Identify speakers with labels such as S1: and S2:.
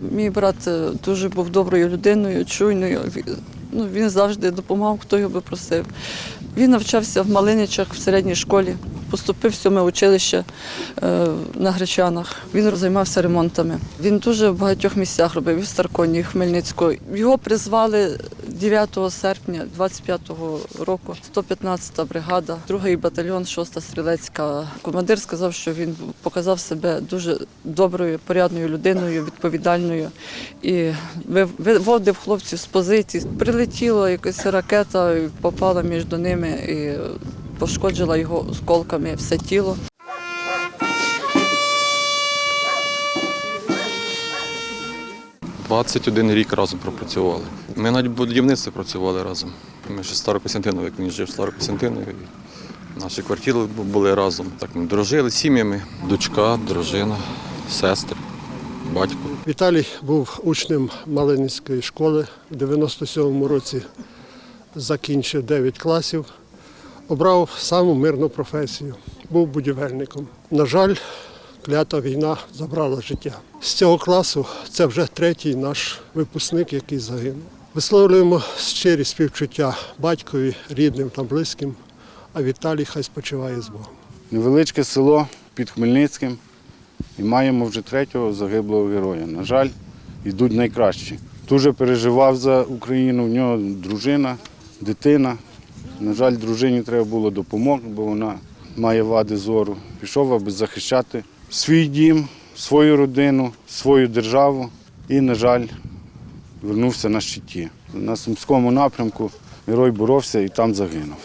S1: Мій брат е, дуже був доброю людиною, чуйною. Ну, він завжди допомагав, хто його би просив. Він навчався в Малиничах в середній школі, поступив в сьоме училище е, на Гречанах. Він займався ремонтами. Він дуже в багатьох місцях робив і в Старконі, і в Хмельницьку. Його призвали 9 серпня 25-го року, 115-та бригада, 2-й батальйон, 6-та стрілецька. Командир сказав, що він показав себе дуже доброю, порядною людиною, відповідальною і виводив хлопців з позицій. Прилетіла якась ракета, попала між ними і пошкоджила його осколками все тіло.
S2: – 21 рік разом пропрацювали. Ми навіть в будівництві працювали разом. Ми ще Старокостянтинові, він жив Старокостянтинові. Наші квартири були разом. Так ми дружили сім'ями. Дочка, дружина, сестри, батько.
S3: Віталій був учнем Малинівської школи. В 97-му році закінчив 9 класів. Обрав саму мирну професію. Був будівельником. На жаль, клята війна забрала життя. З цього класу це вже третій наш випускник, який загинув. Висловлюємо щирі співчуття батькові, рідним та близьким, а Віталій хай спочиває з Богом.
S4: невеличке село під Хмельницьким і маємо вже третього загиблого героя. На жаль, йдуть найкращі. Дуже переживав за Україну, в нього дружина, дитина. На жаль, дружині треба було допомогти, бо вона має вади зору. Пішов, аби захищати свій дім, свою родину, свою державу і, на жаль, вернувся на щиті. На Сумському напрямку герой боровся і там загинув.